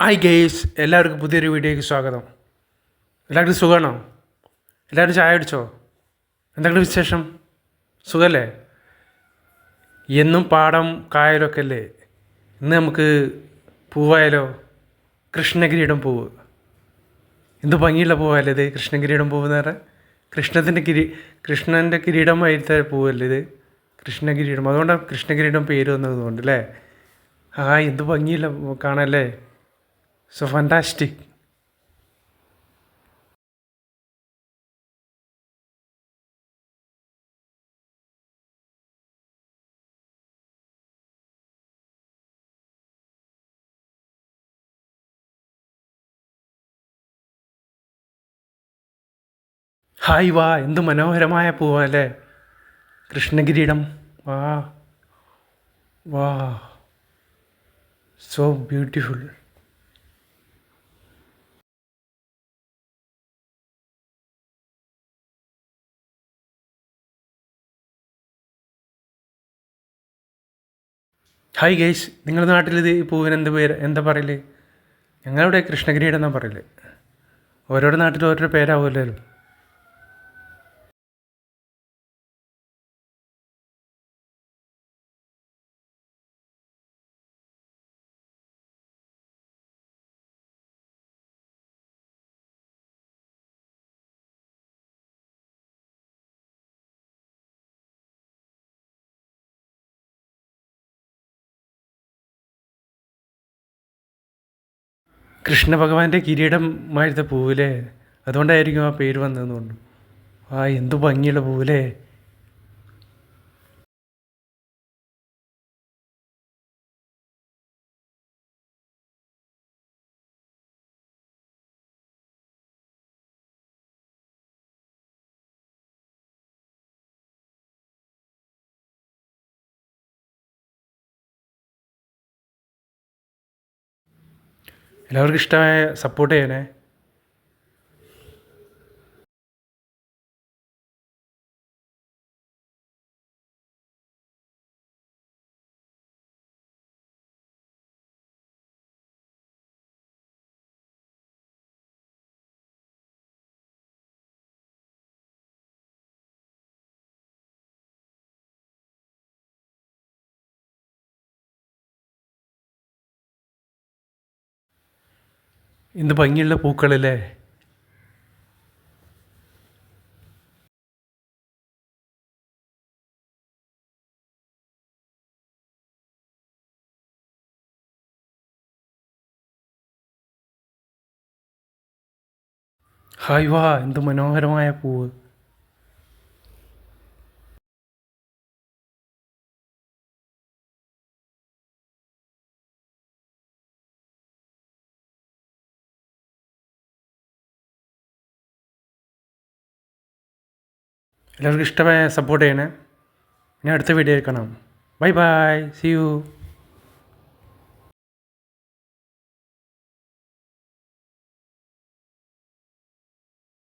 Hi guys എല്ലാവർക്കും പുതിയൊരു വീഡിയോയ്ക്ക് സ്വാഗതം. എല്ലാവർക്കും സുഖമാണോ? എല്ലാവരും ചായ അടിച്ചോ എന്തെങ്കിലും വിശേഷം? സുഖമല്ലേ എന്നും പാടം കായലൊക്കെ അല്ലേ? ഇന്ന് നമുക്ക് പൂവായാലോ? കൃഷ്ണഗിരീടം പൂവ്. എന്ത് ഭംഗിയുള്ള പൂവല്ലേ ഇത്? കൃഷ്ണഗിരിയുടെ പൂവ് എന്ന് പറഞ്ഞാൽ കൃഷ്ണത്തിന്റെ കിരി കൃഷ്ണന്റെ കിരീടം കിരീടമായിട്ട് പൂവല്ലേ ഇത്? കൃഷ്ണഗിരീടം അതുകൊണ്ടാണ് കൃഷ്ണഗിരീടം പേര് വന്നതുകൊണ്ട് അല്ലേ? ആ എന്ത് ഭംഗിയില്ല കാണാല്ലേ സോ fantastic. ഹായ് വാ എന്ത് മനോഹരമായ പൂവല്ലേ കൃഷ്ണകിരീടം വാ വാ. സോ ബ്യൂട്ടിഫുൾ ഹായ് ഗേഷ് നിങ്ങളുടെ നാട്ടിലിത് ഈ പൂവിന് എന്ത് പേര് എന്താ പറയൽ? ഞങ്ങളിവിടെ കൃഷ്ണഗിരിയുടെ എന്നാ പറയൽ? ഓരോരോ നാട്ടിൽ ഓരോരോ പേരാവുമല്ലോ കൃഷ്ണ കിരീടം കിരീടമായിരുന്ന പൂവിലെ അതുകൊണ്ടായിരിക്കും ആ പേര് വന്നതെന്ന് തോന്നുന്നു. ആ എന്തു ഭംഗിയുള്ള പൂവിലേ. എല്ലാവർക്കും ഇഷ്ടമായ സപ്പോർട്ട് ചെയ്യണേ എന്ത് ഭംഗിയുള്ള പൂക്കളല്ലേ? ഹായ് വാ എന്ത് മനോഹരമായ പൂവ്. എല്ലാവർക്കും ഇഷ്ടമായ സപ്പോർട്ട് ചെയ്യണേ. ഇനി അടുത്ത വീഡിയോ കാണാം ബൈ ബൈ സി യു